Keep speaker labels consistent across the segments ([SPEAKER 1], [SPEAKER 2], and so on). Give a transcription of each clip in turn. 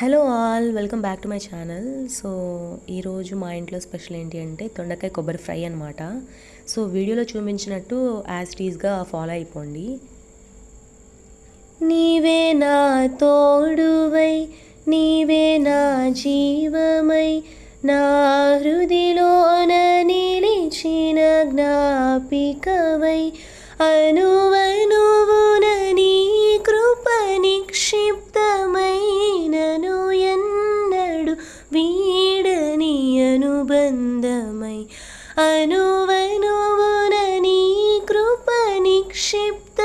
[SPEAKER 1] Hello all welcome back to my channel so ఈరోజు మా ఇంట్లో స్పెషల్ ఏంటి అంటే తొండకాయ కొబ్బరి ఫ్రై అనమాట సో వీడియోలో చూపించినట్టు యాజ్ టీజ్గా ఫాలో అయిపోండి. నీవే నా తోడువై నీవే నా జీవమై నా హృదిలోన నిలిచిన జ్ఞాపికవై అనువనువ వీడని అనుబంధమై అనువనువున నీ కృప నిక్షిప్తమైనను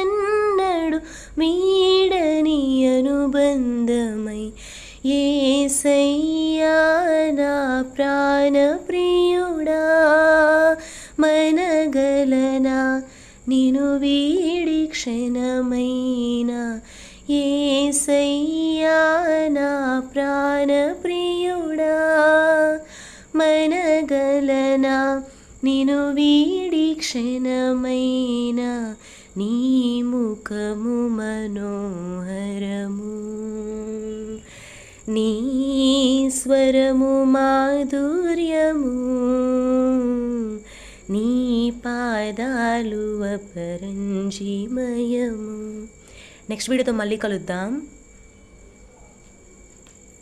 [SPEAKER 1] ఎన్నడు వీడని అనుబంధమై ఏసయ్యా నా ప్రాణప్రియుడా మనగలనా నిను వీడి క్షణమైన ఏసయ్యా నా ప్రాణప్రియుడా. మనగలనా నిను వీడి క్షణమైన నీ ముఖము మనోహరము. నీ స్వరము మాధుర్యము. నీ పాదాలు అపరంజిమయము. నెక్స్ట్ వీడియోతో మళ్ళీ కలుద్దాం.